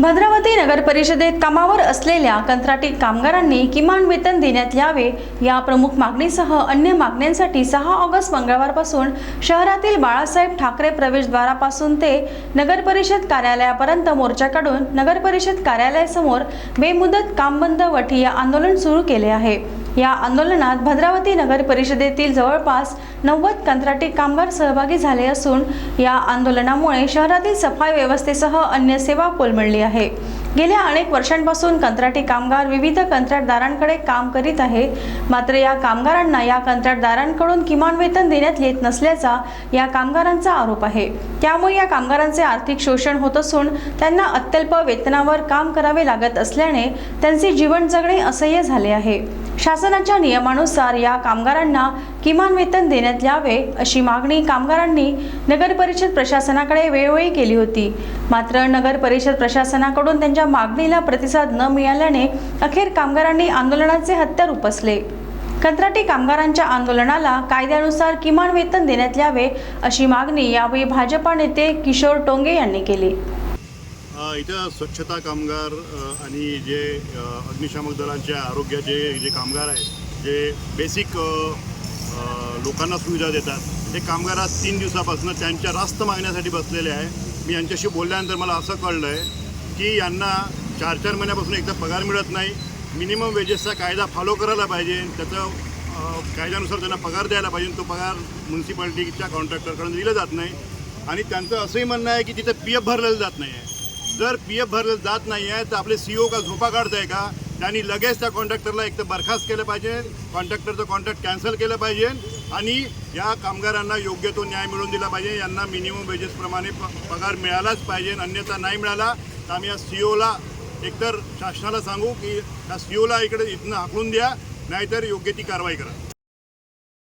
भद्रावती नगर परिषदेत कामावर असलेल्या कंत्राटी कामगारांनी किमान वेतन देण्यात यावे या प्रमुख मागणीसह अन्य मागण्यांसाठी सहा ऑगस्ट मंगळवारपासून शहरातील बाळासाहेब ठाकरे प्रवेशद्वारापासून ते नगर परिषद कार्यालयापर्यंत मोर्चा काढून नगर परिषद कार्यालयासमोर बेमुदत कामबंद वठीय आंदोलन सुरू केले आहे. या आंदोलनात भद्रावती नगर परिषदेतील जवळपास नव्वद कंत्राटी कामगार सहभागी झाले असून या आंदोलनामुळे शहरातील सफाई व्यवस्थेसह अन्य सेवा कोलमडली आहे. गेल्या अनेक वर्षांपासून कंत्राटी कामगार विविध कंत्राटदारांकडे काम करीत आहे. मात्र या कामगारांना या कंत्राटदारांकडून किमान वेतन देण्यात येत नसल्याचा या कामगारांचा आरोप आहे. त्यामुळे या कामगारांचे आर्थिक शोषण होत असून त्यांना अत्यल्प वेतनावर काम करावे लागत असल्याने त्यांचे जीवन जगणे असह्य झाले आहे. शासनाच्या नियमानुसार या कामगारांना किमान वेतन देण्यात यावे अशी मागणी कामगारांनी नगर परिषद प्रशासनाकडे वेळोवेळी केली होती. मात्र नगर परिषद प्रशासनाकडून त्यांच्या मागणीला प्रतिसाद न मिळाल्याने अखेर कामगारांनी आंदोलनाचे हत्यार उपसले. कंत्राटी कामगारांच्या आंदोलनाला कायद्यानुसार किमान वेतन देण्यात यावे अशी मागणी यावेळी भाजपा नेते किशोर टोंगे यांनी केली. इथं स्वच्छता कामगार आणि जे अग्निशामक दलांच्या आरोग्याचे जे कामगार आहेत जे बेसिक लोकांना सुविधा देतात ते कामगार आज तीन दिवसापासून त्यांच्या रास्त मागण्यासाठी बसलेले आहे मी यांच्याशी बोलल्यानंतर मला असं कळलं आहे की यांना चार चार महिन्यापासून एकदा पगार मिळत नाही. मिनिमम वेजेसचा कायदा फॉलो करायला पाहिजे. त्याचं कायद्यानुसार त्यांना पगार द्यायला पाहिजे. तो पगार म्युन्सिपाल्टीच्या कॉन्ट्रॅक्टरकडून दिला जात नाही. आणि त्यांचं असंही म्हणणं आहे की तिथं पी एफ भरलेलं जात नाही आहे जर पी एफ भरलं जात नाही आहे तर आपले सी ओ का झोपा काढताय का? त्यांनी लगेच त्या कॉन्ट्रॅक्टरला एक तर बरखास्त केलं पाहिजे कॉन्ट्रॅक्टरचं कॉन्ट्रॅक्ट कॅन्सल केलं पाहिजे आणि या कामगारांना योग्य तो न्याय मिळवून दिला पाहिजे. यांना मिनिमम वेजेसप्रमाणे प पगार मिळालाच पाहिजे अन्यथा नाही मिळाला तर आम्ही या सी ओला एकतर शासनाला सांगू की त्या सी ओला इकडे इथनं हाकलून द्या नाहीतर योग्य ती कारवाई करा.